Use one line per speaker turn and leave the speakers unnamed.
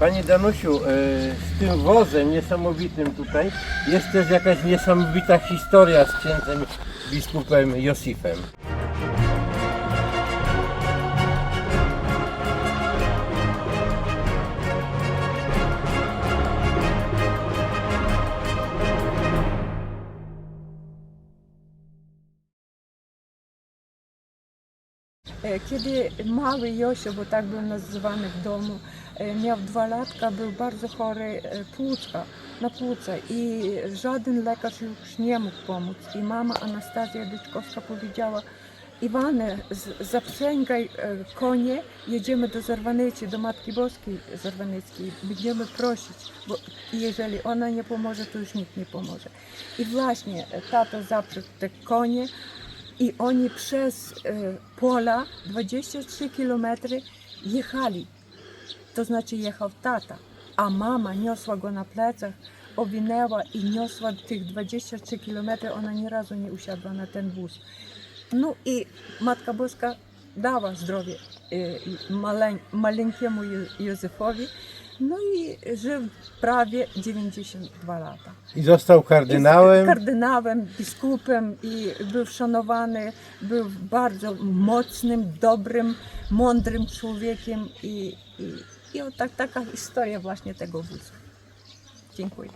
Pani Danusiu, e, z tym wozem niesamowitym tutaj jest też jakaś niesamowita historia z księdzem biskupem Josifem.
Kiedy mały Josio, bo tak był nazywany w domu, e, miał dwa latka, był bardzo chory e, płuczka, na płuce i żaden lekarz już nie mógł pomóc. I mama Anastazja Dyczkowska powiedziała, Iwane, zaprzęgaj e, konie, jedziemy do Zarwanecji, do Matki Boskiej Zarwaneckiej, będziemy prosić, bo jeżeli ona nie pomoże, to już nikt nie pomoże. I właśnie e, tato zaprzęgł te konie, i oni przez e, pola 23 kilometry jechali. To znaczy jechał tata, a mama niosła go na plecach, owinęła i niosła tych 23 kilometry. Ona ni razu nie usiadła na ten wóz. No i Matka Boska dała zdrowie e, maleń, maleńkiemu Józefowi. No i żył prawie 92 lata.
I został kardynałem.
Kardynałem, biskupem i był szanowany, był bardzo mocnym, dobrym, mądrym człowiekiem i, i, i tak, taka historia właśnie tego wózu. Dziękuję.